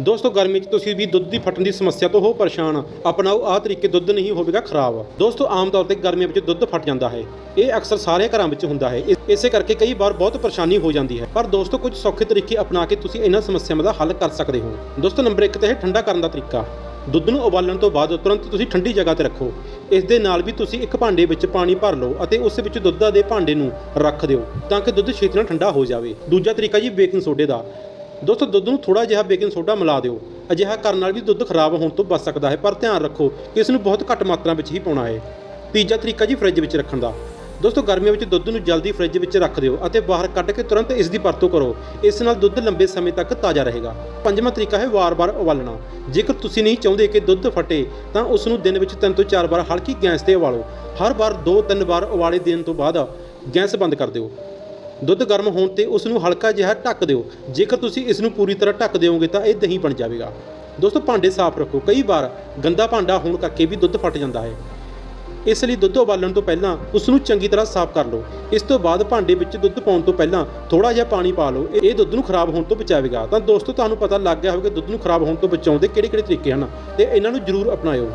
ਦੋਸਤੋ, ਗਰਮੀ 'ਚ ਤੁਸੀਂ ਵੀ ਦੁੱਧ ਦੀ ਫਟਣ ਦੀ ਸਮੱਸਿਆ ਤੋਂ ਹੋ ਪਰੇਸ਼ਾਨ ਅਪਣਾਓ ਆਹ ਤਰੀਕੇ ਦੁੱਧ ਨਹੀਂ ਹੋਵੇਗਾ ਖਰਾਬ। ਦੋਸਤੋ, ਆਮ ਤੌਰ ਤੇ ਗਰਮੀਆਂ ਵਿੱਚ ਦੁੱਧ ਫਟ ਜਾਂਦਾ ਹੈ। ਇਹ ਅਕਸਰ ਸਾਰੇ ਘਰਾਂ ਵਿੱਚ ਹੁੰਦਾ ਹੈ। ਇਸ- ਇਸੇ ਕਰਕੇ ਕਈ ਵਾਰ ਬਹੁਤ ਪਰੇਸ਼ਾਨੀ ਹੋ ਜਾਂਦੀ ਹੈ। ਪਰ ਦੋਸਤੋ, ਕੁਝ ਸੌਖੇ ਤਰੀਕੇ ਅਪਣਾ ਕੇ ਤੁਸੀਂ ਇਹਨਾਂ ਸਮੱਸਿਆਵਾਂ ਦਾ ਹੱਲ ਕਰ ਸਕਦੇ ਹੋ। ਦੋਸਤੋ, ਨੰਬਰ 1 ਤੇ ਹੈ ਠੰਡਾ ਕਰਨ ਦਾ ਤਰੀਕਾ। ਦੁੱਧ ਨੂੰ ਉਬਾਲਣ ਤੋਂ ਬਾਅਦ ਤੁਰੰਤ ਤੁਸੀਂ ਠੰਡੀ ਜਗ੍ਹਾ ਤੇ ਰੱਖੋ। ਇਸ ਦੇ ਨਾਲ ਵੀ ਤੁਸੀਂ ਇੱਕ ਭਾਂਡੇ ਵਿੱਚ ਪਾਣੀ ਭਰ ਲਓ ਅਤੇ ਉਸ ਵਿੱਚ ਦੁੱਧ ਦੇ ਭਾਂਡੇ ਨੂੰ ਰੱਖ ਦਿਓ ਤਾਂ ਕਿ ਦੁੱਧ ਛੇਤੀ ਨਾਲ ਠੰਡਾ ਹੋ ਜਾਵੇ। ਦੂਜਾ ਤਰੀਕਾ ਜੀ ਬੇਕਿੰਗ ਸੋਡੇ ਦਾ। ਦੋਸਤੋ ਦੁੱਧ ਨੂੰ ਥੋੜਾ ਜਿਹਾ ਬੇਕਿੰਗ ਸੋਡਾ ਮਿਲਾ ਦਿਓ। ਅਜਿਹਾ ਕਰਨ ਨਾਲ ਵੀ ਦੁੱਧ ਖਰਾਬ ਹੋਣ ਤੋਂ ਬਚ ਸਕਦਾ ਹੈ, ਪਰ ਧਿਆਨ ਰੱਖੋ ਕਿ ਇਸ ਨੂੰ ਬਹੁਤ ਘੱਟ ਮਾਤਰਾ ਵਿੱਚ ਹੀ ਪਾਉਣਾ ਹੈ। ਤੀਜਾ ਤਰੀਕਾ ਜੀ ਫ੍ਰਿਜ ਵਿੱਚ ਰੱਖਣ ਦਾ। ਦੋਸਤੋ, ਗਰਮੀਆਂ ਵਿੱਚ ਦੁੱਧ ਨੂੰ ਜਲਦੀ ਫ੍ਰਿਜ ਵਿੱਚ ਰੱਖ ਦਿਓ ਅਤੇ ਬਾਹਰ ਕੱਢ ਕੇ ਤੁਰੰਤ ਇਸ ਦੀ ਵਰਤੋਂ ਕਰੋ। ਇਸ ਨਾਲ ਦੁੱਧ ਲੰਬੇ ਸਮੇਂ ਤੱਕ ਤਾਜ਼ਾ ਰਹੇਗਾ। ਪੰਜਵਾਂ ਤਰੀਕਾ ਹੈ ਵਾਰ-ਵਾਰ ਉਬਾਲਣਾ। ਜੇਕਰ ਤੁਸੀਂ ਨਹੀਂ ਚਾਹੁੰਦੇ ਕਿ ਦੁੱਧ ਫਟੇ, ਤਾਂ ਉਸ ਨੂੰ ਦਿਨ ਵਿੱਚ ਤਿੰਨ ਤੋਂ ਚਾਰ ਵਾਰ ਹਲਕੀ ਗੈਸ ਤੇ ਉਬਾਲੋ। ਹਰ ਵਾਰ 2-3 ਵਾਰ ਉਬਾਲੇ ਦੇਣ ਤੋਂ ਬਾਅਦ ਗੈਸ ਬੰਦ ਕਰ ਦਿਓ। ਦੁੱਧ ਗਰਮ ਹੋਣ ਤੇ ਉਸ ਨੂੰ ਹਲਕਾ ਜਿਹਾ ਢੱਕ ਦਿਓ। ਜੇਕਰ ਤੁਸੀਂ ਇਸ ਨੂੰ ਪੂਰੀ ਤਰ੍ਹਾਂ ਢੱਕ ਦਿਓਗੇ ਤਾਂ ਇਹ ਦਹੀਂ ਬਣ ਜਾਵੇਗਾ। ਦੋਸਤੋ, ਭਾਂਡੇ ਸਾਫ਼ ਰੱਖੋ। ਕਈ ਵਾਰ ਗੰਦਾ ਭਾਂਡਾ ਹੋਣ ਕਰਕੇ ਵੀ ਦੁੱਧ ਫਟ ਜਾਂਦਾ ਹੈ। ਇਸ ਲਈ ਦੁੱਧ ਉਬਾਲਣ ਤੋਂ ਪਹਿਲਾਂ ਉਸ ਨੂੰ ਚੰਗੀ ਤਰ੍ਹਾਂ ਸਾਫ਼ ਕਰ ਲਓ। ਇਸ ਤੋਂ ਬਾਅਦ ਭਾਂਡੇ ਵਿੱਚ ਦੁੱਧ ਪਾਉਣ ਤੋਂ ਪਹਿਲਾਂ ਥੋੜਾ ਜਿਹਾ ਪਾਣੀ ਪਾ ਲਓ। ਇਹ ਦੁੱਧ ਨੂੰ ਖਰਾਬ ਹੋਣ ਤੋਂ ਬਚਾਵੇਗਾ। ਤਾਂ ਦੋਸਤੋ, ਤੁਹਾਨੂੰ ਪਤਾ ਲੱਗ ਗਿਆ ਹੋਵੇਗਾ ਦੁੱਧ ਨੂੰ ਖਰਾਬ ਹੋਣ ਤੋਂ ਬਚਾਉਣ ਦੇ ਕਿਹੜੇ-ਕਿਹੜੇ ਤਰੀਕੇ ਹਨ ਤੇ ਇਹਨਾਂ ਨੂੰ ਜ਼ਰੂਰ ਅਪਣਾਇਓ।